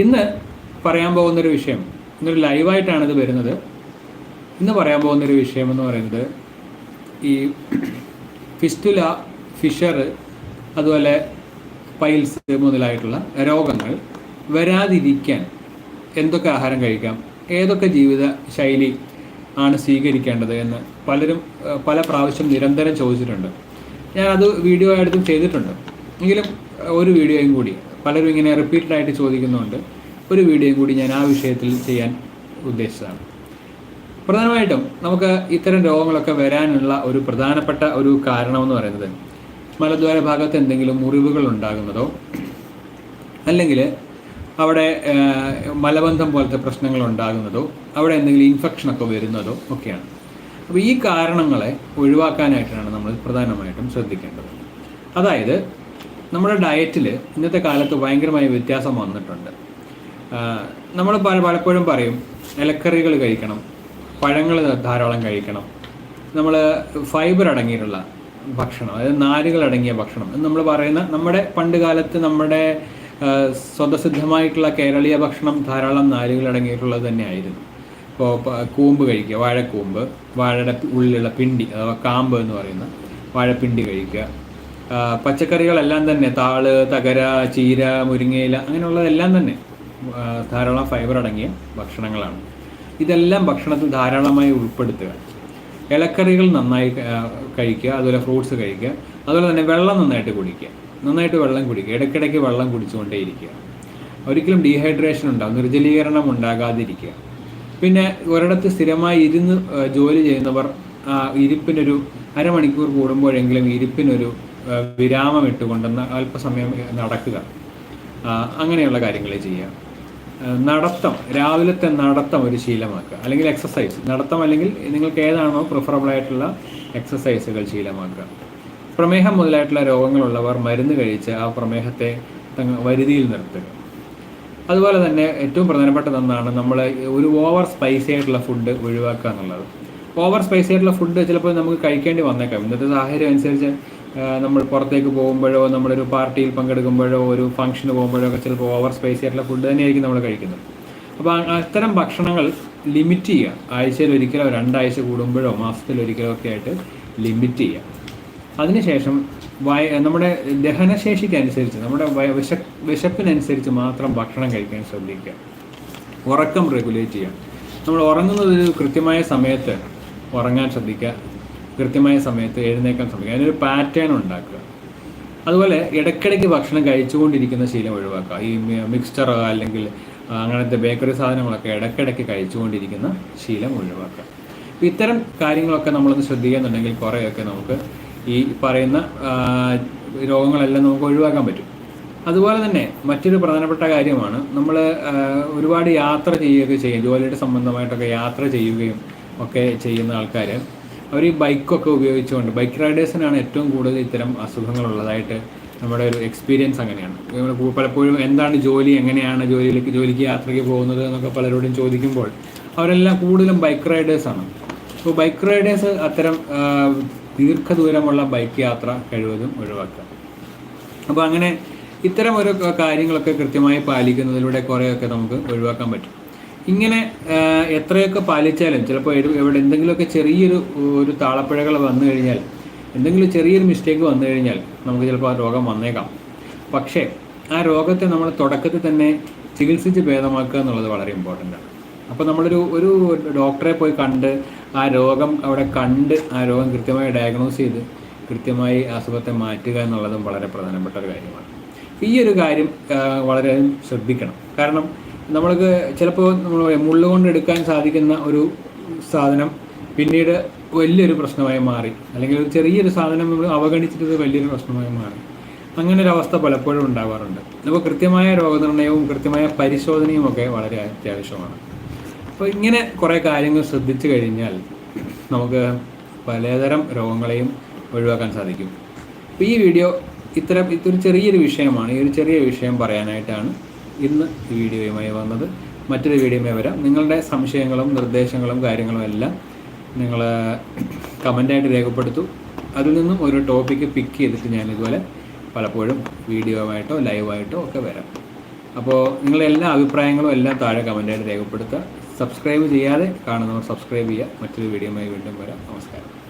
ഇന്ന് പറയാൻ പോകുന്നൊരു വിഷയം ഇന്നൊരു ലൈവായിട്ടാണ് ഇത് വരുന്നത്. ഇന്ന് പറയാൻ പോകുന്നൊരു വിഷയം എന്ന് പറയുന്നത് ഈ ഫിസ്റ്റുല ഫിഷർ അതുപോലെ പൈൽസ് മുതലായിട്ടുള്ള രോഗങ്ങൾ വരാതിരിക്കാൻ എന്തൊക്കെ ആഹാരം കഴിക്കാം ഏതൊക്കെ ജീവിത ശൈലി ആണ് സ്വീകരിക്കേണ്ടത് എന്ന് പലരും പല പ്രാവശ്യം നിരന്തരം ചോദിച്ചിട്ടുണ്ട്. ഞാൻ അത് വീഡിയോ ആയിട്ടും ചെയ്തിട്ടുണ്ട്. എങ്കിലും ഒരു വീഡിയോയും കൂടി പലരും ഇങ്ങനെ റിപ്പീറ്റഡ് ആയിട്ട് ചോദിക്കുന്നുണ്ട്. ഒരു വീഡിയോ കൂടി ഞാൻ ആ വിഷയത്തിൽ ചെയ്യാൻ ഉദ്ദേശിച്ചതാണ്. പ്രധാനമായിട്ടും നമുക്ക് ഇത്തരം രോഗങ്ങളൊക്കെ വരാനുള്ള ഒരു പ്രധാനപ്പെട്ട ഒരു കാരണമെന്ന് പറയുന്നത് മലദ്വാര ഭാഗത്ത് എന്തെങ്കിലും മുറിവുകൾ ഉണ്ടാകുന്നതോ അല്ലെങ്കിൽ അവിടെ മലബന്ധം പോലത്തെ പ്രശ്നങ്ങൾ ഉണ്ടാകുന്നതോ അവിടെ എന്തെങ്കിലും ഇൻഫെക്ഷനൊക്കെ വരുന്നതോ ഒക്കെയാണ്. അപ്പോൾ ഈ കാരണങ്ങളെ ഒഴിവാക്കാനായിട്ടാണ് നമ്മൾ പ്രധാനമായിട്ടും ശ്രദ്ധിക്കേണ്ടത്. അതായത് നമ്മുടെ ഡയറ്റിൽ ഇന്നത്തെ കാലത്ത് ഭയങ്കരമായ വ്യത്യാസം വന്നിട്ടുണ്ട്. നമ്മൾ പല പലപ്പോഴും പറയും ഇലക്കറികൾ കഴിക്കണം പഴങ്ങൾ ധാരാളം കഴിക്കണം. നമ്മൾ ഫൈബർ അടങ്ങിയിട്ടുള്ള ഭക്ഷണം അതായത് നാരുകൾ അടങ്ങിയ ഭക്ഷണം എന്ന് നമ്മൾ പറയുന്ന നമ്മുടെ പണ്ട് കാലത്ത് നമ്മുടെ സ്വതസിദ്ധമായിട്ടുള്ള കേരളീയ ഭക്ഷണം ധാരാളം നാരുകൾ അടങ്ങിയിട്ടുള്ളത് തന്നെയായിരുന്നു. ഇപ്പോൾ കൂമ്പ് കഴിക്കുക വാഴക്കൂമ്പ് വാഴയുടെ ഉള്ളിലുള്ള പിണ്ടി അഥവാ കാമ്പ് എന്ന് പറയുന്ന വാഴപ്പിണ്ടി കഴിക്കുക പച്ചക്കറികളെല്ലാം തന്നെ താൾ തകര ചീര മുരിങ്ങയില അങ്ങനെയുള്ളതെല്ലാം തന്നെ ധാരാളം ഫൈബർ അടങ്ങിയ ഭക്ഷണങ്ങളാണ്. ഇതെല്ലാം ഭക്ഷണത്തിൽ ധാരാളമായി ഉൾപ്പെടുത്തുക. ഇലക്കറികൾ നന്നായി കഴിക്കുക അതുപോലെ ഫ്രൂട്ട്സ് കഴിക്കുക അതുപോലെ തന്നെ വെള്ളം നന്നായിട്ട് കുടിക്കുക. നന്നായിട്ട് വെള്ളം കുടിക്കുക. ഇടയ്ക്കിടയ്ക്ക് വെള്ളം കുടിച്ചുകൊണ്ടേയിരിക്കുക. ഒരിക്കലും ഡീഹൈഡ്രേഷൻ ഉണ്ടാകും നിർജലീകരണം ഉണ്ടാകാതിരിക്കുക. പിന്നെ ഒരിടത്ത് സ്ഥിരമായി ഇരുന്ന് ജോലി ചെയ്യുന്നവർ ഇരിപ്പിനൊരു അരമണിക്കൂർ കൂടുമ്പോഴെങ്കിലും ഇരിപ്പിനൊരു വിരാമം ഇട്ടുകൊണ്ടെന്ന് അല്പസമയം നടക്കുക. അങ്ങനെയുള്ള കാര്യങ്ങൾ ചെയ്യുക. നടത്തം രാവിലത്തെ നടത്തം ഒരു ശീലമാക്കുക. അല്ലെങ്കിൽ എക്സസൈസ് നടത്തം അല്ലെങ്കിൽ നിങ്ങൾക്ക് ഏതാണോ പ്രിഫറബിൾ ആയിട്ടുള്ള എക്സസൈസുകൾ ശീലമാക്കുക. പ്രമേഹം മുതലായിട്ടുള്ള രോഗങ്ങളുള്ളവർ മരുന്ന് കഴിച്ച് ആ പ്രമേഹത്തെ വരുതിയിൽ നിർത്തുക. അതുപോലെ തന്നെ ഏറ്റവും പ്രധാനപ്പെട്ട ഒന്നാണ് നമ്മൾ ഒരു ഓവർ സ്പൈസി ആയിട്ടുള്ള ഫുഡ് ഒഴിവാക്കുക എന്നുള്ളത്. ഓവർ സ്പൈസി ആയിട്ടുള്ള ഫുഡ് ചിലപ്പോൾ നമുക്ക് കഴിക്കേണ്ടി വന്നേക്കാം. ഇന്നത്തെ സാഹചര്യം അനുസരിച്ച് നമ്മൾ പുറത്തേക്ക് പോകുമ്പോഴോ നമ്മളൊരു പാർട്ടിയിൽ പങ്കെടുക്കുമ്പോഴോ ഒരു ഫംഗ്ഷന് പോകുമ്പോഴോ ഒക്കെ ചിലപ്പോൾ ഓവർ സ്പൈസി ആയിട്ടുള്ള ഫുഡ് തന്നെയായിരിക്കും നമ്മൾ കഴിക്കുന്നത്. അപ്പോൾ അത്തരം ഭക്ഷണങ്ങൾ ലിമിറ്റ് ചെയ്യുക. ആഴ്ചയിൽ ഒരിക്കലോ രണ്ടാഴ്ച കൂടുമ്പോഴോ മാസത്തിൽ ഒരിക്കലോ ഒക്കെ ആയിട്ട് ലിമിറ്റ് ചെയ്യുക. അതിനുശേഷം വയ നമ്മുടെ ദഹനശേഷിക്കനുസരിച്ച് നമ്മുടെ വിശ വിശപ്പിനനുസരിച്ച് മാത്രം ഭക്ഷണം കഴിക്കാൻ ശ്രദ്ധിക്കുക. ഉറക്കം റെഗുലേറ്റ് ചെയ്യുക. നമ്മൾ ഉറങ്ങുന്നത് കൃത്യമായ സമയത്ത് ഉറങ്ങാൻ ശ്രദ്ധിക്കുക. കൃത്യമായ സമയത്ത് എഴുന്നേക്കാൻ ശ്രമിക്കുക അതിനൊരു പാറ്റേൺ ഉണ്ടാക്കുക. അതുപോലെ ഇടയ്ക്കിടയ്ക്ക് ഭക്ഷണം കഴിച്ചുകൊണ്ടിരിക്കുന്ന ശീലം ഒഴിവാക്കുക. ഈ മിക്സ്ചറോ അല്ലെങ്കിൽ അങ്ങനത്തെ ബേക്കറി സാധനങ്ങളൊക്കെ ഇടയ്ക്കിടയ്ക്ക് കഴിച്ചുകൊണ്ടിരിക്കുന്ന ശീലം ഒഴിവാക്കുക. അപ്പോൾ ഇത്തരം കാര്യങ്ങളൊക്കെ നമ്മളൊന്ന് ശ്രദ്ധിക്കുന്നുണ്ടെങ്കിൽ കുറേയൊക്കെ നമുക്ക് ഈ പറയുന്ന രോഗങ്ങളെല്ലാം നമുക്ക് ഒഴിവാക്കാൻ പറ്റും. അതുപോലെ തന്നെ മറ്റൊരു പ്രധാനപ്പെട്ട കാര്യമാണ് നമ്മൾ ഒരുപാട് യാത്ര ചെയ്യുകയൊക്കെ ചെയ്യും. ജോലിയുടെ സംബന്ധമായിട്ടൊക്കെ യാത്ര ചെയ്യുകയും ഒക്കെ ചെയ്യുന്ന ആൾക്കാർ അവർ ഈ ബൈക്കൊക്കെ ഉപയോഗിച്ചുകൊണ്ട് ബൈക്ക് റൈഡേഴ്സിനാണ് ഏറ്റവും കൂടുതൽ ഇത്തരം അസുഖങ്ങളുള്ളതായിട്ട് നമ്മുടെ ഒരു എക്സ്പീരിയൻസ് അങ്ങനെയാണ്. കൂ- പലപ്പോഴും എന്താണ് ജോലി എങ്ങനെയാണ് ജോലിയിലേക്ക് ജോലിക്ക് യാത്രയ്ക്ക് പോകുന്നത് എന്നൊക്കെ പലരോടും ചോദിക്കുമ്പോൾ അവരെല്ലാം കൂടുതലും ബൈക്ക് റൈഡേഴ്സാണ് അപ്പോൾ ബൈക്ക് റൈഡേഴ്സ് അത്തരം ദീർഘദൂരമുള്ള ബൈക്ക് യാത്ര കഴിവതും ഒഴിവാക്കുക. അപ്പോൾ അങ്ങനെ ഇത്തരം ഓരോ കാര്യങ്ങളൊക്കെ കൃത്യമായി പാലിക്കുന്നതിലൂടെ കുറേയൊക്കെ നമുക്ക് ഒഴിവാക്കാൻ പറ്റും. ഇങ്ങനെ എത്രയൊക്കെ പാലിച്ചാലും ചിലപ്പോൾ എവിടെ എന്തെങ്കിലുമൊക്കെ ചെറിയൊരു ഒരു താളപ്പിഴകൾ വന്നു കഴിഞ്ഞാൽ എന്തെങ്കിലും ചെറിയൊരു മിസ്റ്റേക്ക് വന്നു കഴിഞ്ഞാൽ നമുക്ക് ചിലപ്പോൾ ആ രോഗം വന്നേക്കാം. പക്ഷേ ആ രോഗത്തെ നമ്മൾ തുടക്കത്തിൽ തന്നെ ചികിത്സിച്ച് ഭേദമാക്കുക എന്നുള്ളത് വളരെ ഇമ്പോർട്ടന്റ് ആണ്. അപ്പോൾ നമ്മളൊരു ഒരു ഡോക്ടറെ പോയി കണ്ട് ആ രോഗം അവിടെ കണ്ട് ആ രോഗം കൃത്യമായി ഡയഗ്നോസ് ചെയ്ത് കൃത്യമായി അസുഖത്തെ മാറ്റുക എന്നുള്ളതും വളരെ പ്രധാനപ്പെട്ട ഒരു കാര്യമാണ്. ഈ ഒരു കാര്യം വളരെ ശ്രദ്ധിക്കണം. കാരണം നമ്മൾക്ക് ചിലപ്പോൾ നമ്മൾ മുള്ളുകൊണ്ട് എടുക്കാൻ സാധിക്കുന്ന ഒരു സാധനം പിന്നീട് വലിയൊരു പ്രശ്നമായി മാറി. അല്ലെങ്കിൽ ഒരു ചെറിയൊരു സാധനം നമ്മൾ അവഗണിച്ചിട്ട് വലിയൊരു പ്രശ്നമായി മാറി. അങ്ങനെ ഒരു അവസ്ഥ പലപ്പോഴും ഉണ്ടാവാറുണ്ട്. അപ്പോൾ കൃത്യമായ രോഗനിർണയവും കൃത്യമായ പരിശോധനയും ഒക്കെ വളരെ അത്യാവശ്യമാണ്. അപ്പോൾ ഇങ്ങനെ കുറേ കാര്യങ്ങൾ ശ്രദ്ധിച്ചു കഴിഞ്ഞാൽ നമുക്ക് പലതരം രോഗങ്ങളെയും ഒഴിവാക്കാൻ സാധിക്കും. അപ്പോൾ ഈ വീഡിയോ ഇത്തരം ഇതൊരു ചെറിയൊരു വിഷയമാണ്. ഈ ഒരു ചെറിയ വിഷയം പറയാനായിട്ടാണ് ഇന്ന് ഈ വീഡിയോയുമായി വന്നത് മറ്റൊരു വീഡിയോയുമായി വരാം. നിങ്ങളുടെ സംശയങ്ങളും നിർദ്ദേശങ്ങളും കാര്യങ്ങളും എല്ലാം നിങ്ങൾ കമന്റായിട്ട് രേഖപ്പെടുത്തു. അതിൽ നിന്നും ഒരു ടോപ്പിക്ക് പിക്ക് ചെയ്തിട്ട് ഞാൻ ഇതുപോലെ പലപ്പോഴും വീഡിയോ ആയിട്ടോ ലൈവായിട്ടോ ഒക്കെ വരാം. അപ്പോൾ നിങ്ങളുടെ എല്ലാ അഭിപ്രായങ്ങളും എല്ലാം താഴെ കമന്റായിട്ട് രേഖപ്പെടുത്തുക. സബ്സ്ക്രൈബ് ചെയ്യാതെ കാണുന്നവർ സബ്സ്ക്രൈബ് ചെയ്യുക. മറ്റൊരു വീഡിയോയുമായി വീണ്ടും വരാം. നമസ്കാരം.